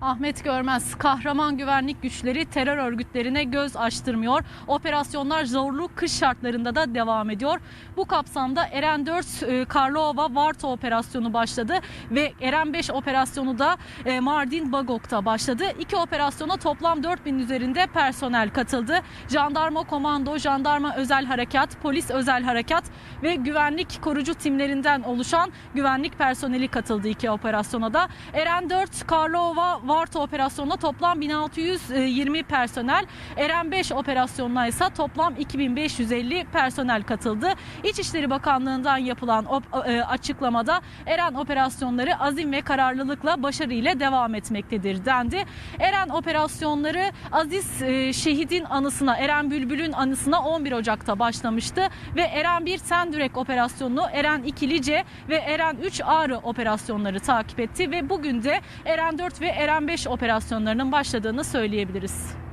Ahmet Görmez, kahraman güvenlik güçleri terör örgütlerine göz açtırmıyor. Operasyonlar zorlu kış şartlarında da devam ediyor. Bu kapsamda Eren 4 e, Karlova Varto operasyonu başladı ve Eren 5 operasyonu da e, Mardin Bagok'ta başladı. İki operasyona toplam 4000 üzerinde personel katıldı. Jandarma komando, jandarma özel harekat, polis özel harekat ve güvenlik korucu timlerinden oluşan güvenlik personeli katıldı iki operasyona da. Eren 4 Karlova Varto operasyonuna toplam 1620 personel, Eren 5 operasyonuna ise toplam 2550 personel katıldı. İçişleri Bakanlığı'ndan yapılan e, açıklamada Eren operasyonları azim ve kararlılıkla başarıyla devam etmektedir dendi. Eren operasyonları Aziz e, Şehit'in anısına, Eren Bülbül'ün anısına 11 Ocak'ta başlamıştı ve Eren 1 Sendürek operasyonunu Eren 2 Lice ve Eren 3 Ağrı operasyonları takip etti ve bugün de Eren 4 ve Eren 5 operasyonlarının başladığını söyleyebiliriz.